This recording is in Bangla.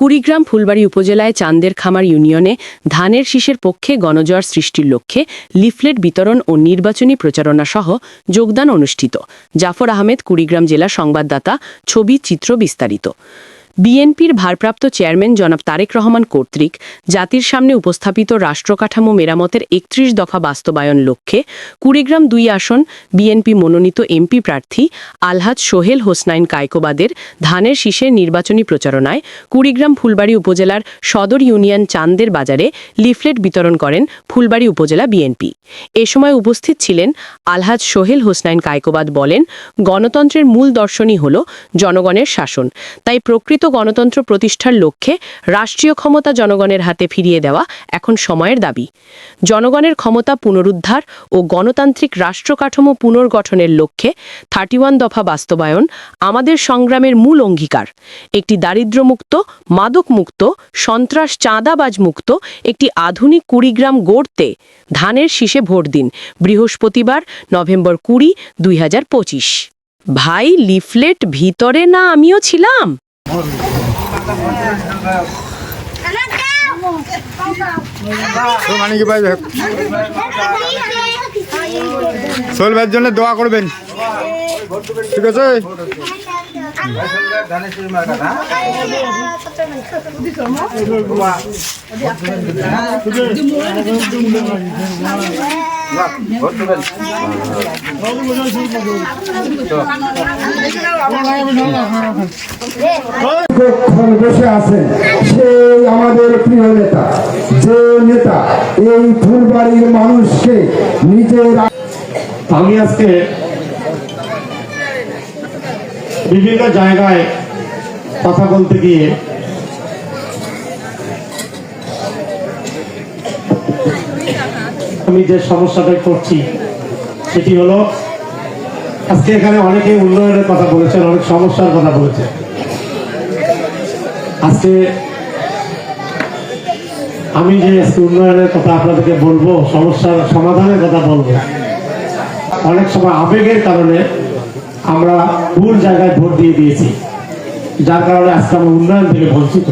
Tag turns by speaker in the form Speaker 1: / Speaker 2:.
Speaker 1: কুড়িগ্রাম ফুলবাড়ি উপজেলায় চান্দের খামার ইউনিয়নে ধানের শীষের পক্ষে গণজোয়ার সৃষ্টির লক্ষ্যে লিফলেট বিতরণ ও নির্বাচনী প্রচারণা সহ যোগদান অনুষ্ঠিত। জাফর আহমেদ, কুড়িগ্রাম জেলা সংবাদদাতা, ছবি, চিত্র বিস্তারিত। বিএনপির ভারপ্রাপ্ত চেয়ারম্যান জনাব তারেক রহমান কর্তৃক জাতির সামনে উপস্থাপিত রাষ্ট্রকাঠামো মেরামতের একত্রিশ দফা বাস্তবায়ন লক্ষ্যে কুড়িগ্রাম দুই আসন বিএনপি মনোনীত এমপি প্রার্থী আলহাজ সোহেল হোসনাইন কায়কোবাদের ধানের শীষের নির্বাচনী প্রচারণায় কুড়িগ্রাম ফুলবাড়ি উপজেলার সদর ইউনিয়ন চান্দের বাজারে লিফলেট বিতরণ করেন ফুলবাড়ি উপজেলা বিএনপি। এ সময় উপস্থিত ছিলেন আলহাজ সোহেল হোসনাইন কায়কোবাদ বলেন, গণতন্ত্রের মূল দর্শনই হল জনগণের শাসন। তাই প্রকৃত গণতন্ত্র প্রতিষ্ঠার লক্ষ্যে রাষ্ট্রীয় ক্ষমতা জনগণের হাতে ফিরিয়ে দেওয়া এখন সময়ের দাবি। জনগণের ক্ষমতা পুনরুদ্ধার ও গণতান্ত্রিক রাষ্ট্রকাঠামো পুনর্গঠনের লক্ষ্যে থার্টি দফা বাস্তবায়ন আমাদের সংগ্রামের মূল অঙ্গীকার। একটি দারিদ্র্যমুক্ত, মাদকমুক্ত, সন্ত্রাস চাঁদাবাজ মুক্ত একটি আধুনিক কুড়িগ্রাম গড়তে ধানের শীষে ভোট দিন। বৃহস্পতিবার, নভেম্বর কুড়ি, দুই ভাই লিফলেট ভিতরে না আমিও ছিলাম?
Speaker 2: মানে জন্য দোয়া করবেন। ঠিক আছে?
Speaker 3: দীর্ঘক্ষণ বসে আছেন আমাদের প্রিয় নেতা, যে নেতা এই ফুলবাড়ির মানুষকে নিজের
Speaker 4: আমি আজকে বিভিন্ন জায়গায় কথা বলতে গিয়ে আমি যে সমস্যাটা করছি সেটি হলো, আজকে এখানে অনেকে উন্নয়নের কথা বলেছেন, অনেক সমস্যার কথা বলেছেন। আজকে আমি যে আজকে উন্নয়নের কথা আপনাদেরকে বলব, সমস্যার সমাধানের কথা বলব, অনেক সময় আবেগের কারণে আমরা ভুল জায়গায় ভোট দিয়ে দিয়েছি, যার কারণে আজকে আমরা উন্নয়ন থেকে বঞ্চিত।